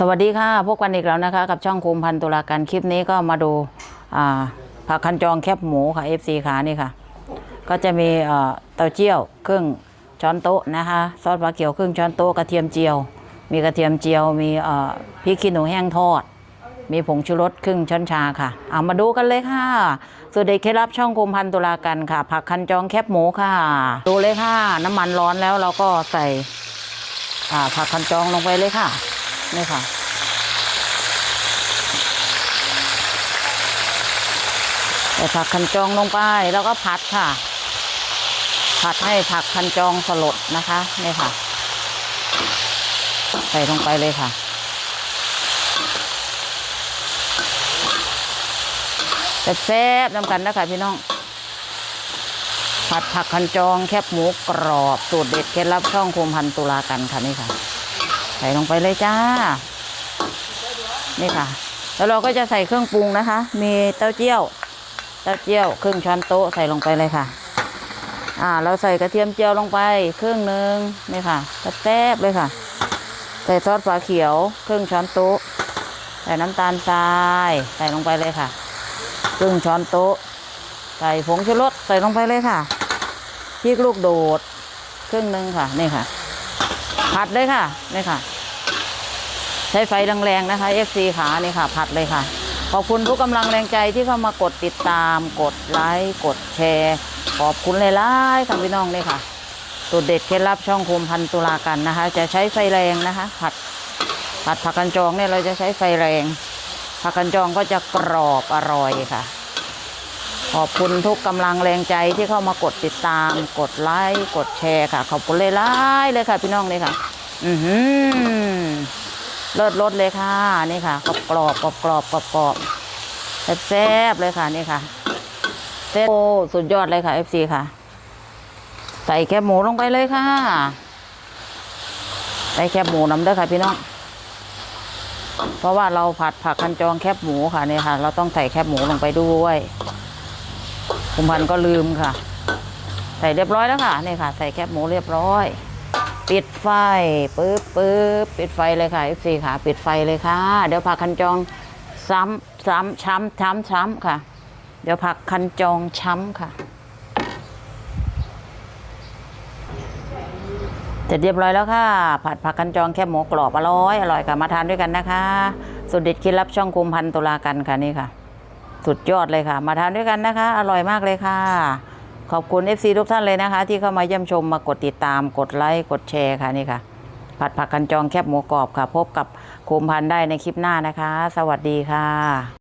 สวัสดีค่ะพบกันอีกแล้วนะคะ กับช่องคุมพันตุลาการคลิปนี้ก็มาดูผักคันจองแคบหมูค่ะ FC ขานี่ค่ะ ก็จะมีเต้าเจี้ยวครึ่งช้อนโต๊ะนะคะซอสปลาเขียวครึ่งช้อนโต๊ะกระเทียมเจียว มีกระเทียมเจียว มีพริกขี้หนูแห้งทอด มีผงชูรสครึ่งช้อนชาค่ะเอามาดูกันเลยค่ะสูตรเด็ดเคล็ดลับช่องคุมพันตุลาการค่ะ ผักคันจองแคบหมูค่ะ ดูเลยค่ะ น้ำมันร้อนแล้วเราก็ใส่ผักคันจองลงไปเลยค่ะ นี่ค่ะ ใส่ผักคันจองลงไปแล้วก็ผัดค่ะ ผัดให้ผักคันจองสลดนะคะนี่ค่ะ ใส่ลงไปเลยค่ะแซ่บๆน้ำกันนะคะพี่น้อง ผัดผักคันจองแคบหมูกรอบ สูตรเด็ดเคล็ดลับช่องคุมพันตุลากันค่ะนี่ค่ะ ใส่ลงไปเลยจ้า นี่ค่ะ แล้วเราก็จะใส่เครื่องปรุงนะคะ มีเต้าเจี้ยว เต้าเจี้ยวครึ่งช้อนโต๊ะใส่ลงไปเลยค่ะ อ่า เราใส่กระเทียมเจียวลงไปครึ่งหนึ่งนี่ค่ะแซ่บเลยค่ะ ใส่ซอสฝาเขียวครึ่งช้อนโต๊ะ ใส่น้ำตาลทรายใส่ลงไปเลยค่ะ ครึ่งช้อนโต๊ะ ใส่ผงชูรสใส่ลงไปเลยค่ะพริกลูกโดดครึ่งหนึ่งค่ะ นี่ค่ะ ผัดเลยค่ะนี่ค่ะ ใช้ไฟแรงๆนะคะ FC ขานี่ค่ะ ผัดเลยค่ะ ขอบคุณทุกกำลังแรงใจที่เข้ามากดติดตาม กดไลค์กดแชร์ ขอบคุณเลยล่ายค่ะพี่น้องเลยค่ะสูตรเด็ดเคล็ดลับช่องคมพันตุลากันนะคะ จะใช้ไฟแรงนะคะ ผัดผัดผักกันจองเนี่ยเราจะใช้ไฟแรงผักกันจองก็จะกรอบอร่อยค่ะ ขอบคุณทุกกำลังแรงใจที่เข้ามากดติดตาม กดไลค์กดแชร์ค่ะ ขอบคุณเลยล่ายเลยค่ะ พี่น้องเลยค่ะ อือหือเลิศรสเลยค่ะ นี่ค่ะกรอบกรอบกรอบกรอบกรอบกรอบแซ่บเลยค่ะนี่ค่ะเซโอ้สุดยอดเลยค่ะ FC ค่ะ ใส่แคบหมูลงไปเลยค่ะ ใส่แคบหมูน้ำเด้อค่ะ พี่น้อง เพราะว่าเราผัดผักคันจองแคบหมูค่ะเนี่ยค่ะ เราต้องใส่แคบหมูลงไปด้วย คุณพันธ์ก็ลืมค่ะ ใส่เรียบร้อยแล้วค่ะนี่ค่ะ ใส่แคบหมูเรียบร้อย ปิดไฟปึ๊บปึ๊บปิดไฟเลยค่ะ FC ค่ะ ปิดไฟเลยค่ะ เดี๋ยวผักคันจองซ้ำซ้ำช้ำช้ำช้ำค่ะ เดี๋ยวผักคันจองช้ำค่ะเสร็จเรียบร้อยแล้วค่ะ ผัดผักคันจองแค่หมูกรอบอร่อยอร่อยค่ะมาทานด้วยกันนะคะ สุดเด็ดเคล็ดลับช่องคุมพันตุลากันค่ะนี่ค่ะ สุดยอดเลยค่ะ มาทานด้วยกันนะคะ อร่อยมากเลยค่ะ ขอบคุณ FC ทุกท่านเลยนะคะ ที่เข้ามาเยี่ยมชมมากดติดตามกดไลค์กดแชร์ค่ะนี่ค่ะ ผัดผักกันจองแคบหมูกรอบค่ะ พบกับคุมพันได้ในคลิปหน้านะคะ สวัสดีค่ะ